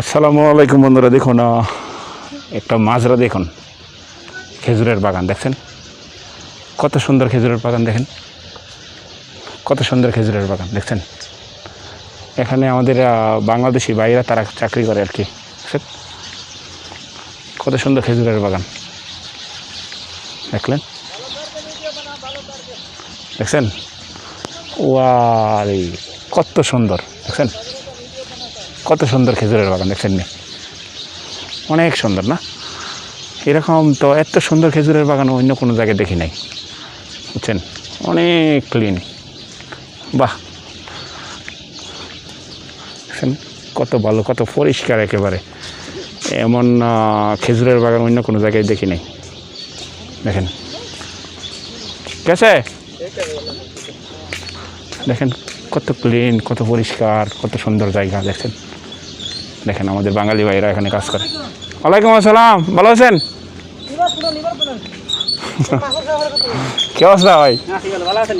আসসালামু আলাইকুম বন্ধুরা, দেখুন একটা মাজরা দেখুন, খেজুরের বাগান, দেখছেন? কত সুন্দর খেজুরের বাগান, দেখেন? কত সুন্দর খেজুরের বাগান, দেখছেন? এখানে আমাদের বাংলাদেশি ভাইরা তারা চাকরি করে আর কি, দেখছেন? কত সুন্দর খেজুরের বাগান, দেখলেন? দেখছেন? ওয়ারে কত সুন্দর, দেখছেন? কত সুন্দর খেজুরের বাগান দেখছেন নি? অনেক সুন্দর, না? এরকম তো এত সুন্দর খেজুরের বাগান অন্য কোনো জায়গায় দেখি নাই। বুঝছেন? অনেক ক্লিন বাহ! কত ভালো, কত পরিষ্কার একেবারে। এমন খেজুরের বাগান অন্য কোনো জায়গায় দেখি নাই। দেখেন। গেছে দেখেন। কত ক্লিন কত পরিষ্কার, কত সুন্দর জায়গা দেখছেন দেখেন আমাদের বাঙালি ভাইরা এখানে কাজ করে। ওয়ালাইকুম আসসালাম, ভালো আছেন? কি অবস্থা ভাই?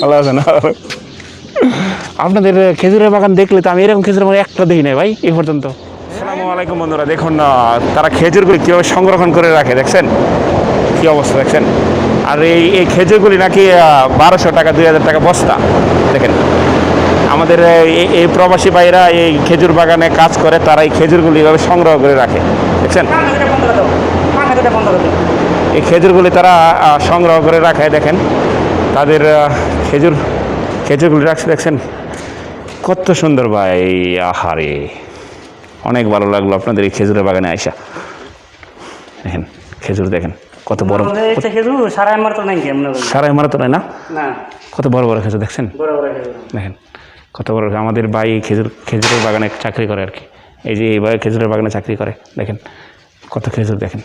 ভালো আছেন? আপনাদের খেজুরের বাগান দেখলে তো আমি এরকম খেজুরের বাগান একটা দেখি নাই ভাই, এই পর্যন্ত। আসসালামু আলাইকুম বন্ধুরা, দেখুন না, তারা খেজুরগুলি কীভাবে সংরক্ষণ করে রাখে, দেখছেন? কি অবস্থা, দেখছেন? আর এই এই খেজুরগুলি নাকি বারোশো টাকা, দুই হাজার টাকা বস্তা, দেখেন। আমাদের এই- প্রবাসী ভাইরা এই খেজুর বাগানে কাজ করে তারা এই খেজুরগুলি এভাবে সংগ্রহ করে রাখে। দেখছেন? এই খেজুরগুলি তারা সংগ্রহ করে রাখে দেখেন। তাদের খেজুর খেজুরগুলি রাখছে দেখছেন? কত সুন্দর ভাই আহারে। অনেক ভালো লাগল আপনাদের এই খেজুরের বাগানে আইসা। দেখেন খেজুর দেখেন কত বড়। সারাই আমার তো নাই না? কত বড় বড় খেজুর দেখছেন? দেখেন। কত বড় আমাদের ভাই খেজুর খেজুরের বাগানে চাকরি করে আর কি। এই যে এই ভাই খেজুরের বাগানে চাকরি করে দেখেন কত খেজুর দেখেন।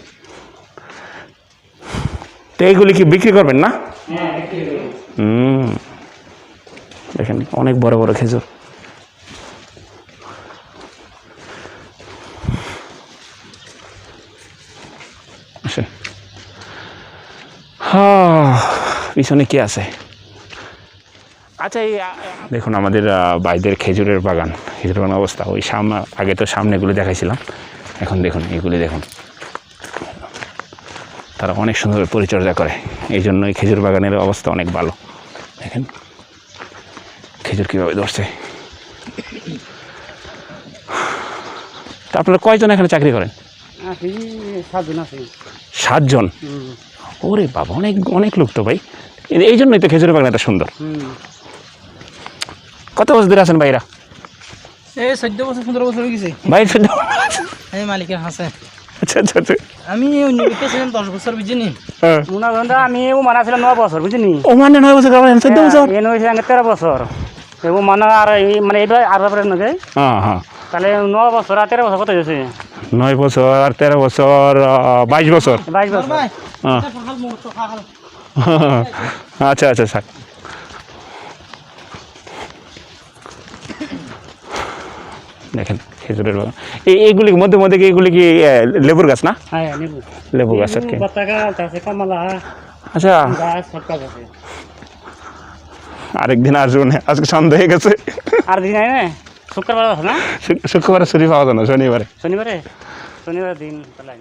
তো এইগুলি কি বিক্রি করবেন না? হ্যাঁ। হুম। দেখেন অনেক বড় বড় খেজুর। হ্যাঁ পিছনে কি আছে? আচ্ছা এই দেখুন আমাদের বাইদের খেজুরের বাগান খেজুর বাগান অবস্থা। ওই সামনে আগে তো সামনেগুলো দেখাইছিলাম। এখন দেখুন এগুলি দেখুন। তারা অনেক সুন্দর পরিচর্যা করে। এই জন্য এই খেজুর বাগানের অবস্থা অনেক ভালো। দেখেন খেজুর কীভাবে ধরছে। তা আপনারা কয়জন এখানে চাকরি করেন? সাতজন ওরে বাবা অনেক অনেক লোক তো ভাই। এই- জন্যই তো খেজুরের বাগান এত সুন্দর। কত বছর ধরে আছেন ভাইরা? এই চোদ্দ বছর পনেরো বছর হয়ে গেছে। ভাই এই মালিকের হাসে আচ্ছা আচ্ছা আচ্ছা। আমি অন্য ছিলাম দশ বছর বুঝিনি হ্যাঁ। মুনা আমি ও মানা ছিলাম নয় বছর বুঝলি ও মানে নয় বছর করেন চোদ্দ বছর? তেরো বছর। ও মানা আর এই মানে এইবার আর ব্যাপারে নাকি হ্যাঁ হ্যাঁ। তাহলে নয় বছর আর তেরো বছর কত হয়েছে? নয় বছর আর তেরো বছর বাইশ বছর। বাইশ বছর। হ্যাঁ। আচ্ছা আচ্ছা স্যার। দেখেন খেজুরের বাগান। এই এইগুলির মধ্যে মধ্যে কি এগুলি কি লেবুর গাছ না? হ্যাঁ লেবু। গাছ আর কি আচ্ছা। আরেকদিন আসব না আজকে সন্ধ্যা হয়ে গেছে। আর দিন না শুক্রবার না? শুক- শুক্রবারে ছুটি পাওয়া যায় না শনিবারে। শনিবারে? শনিবার দিন তাহলে।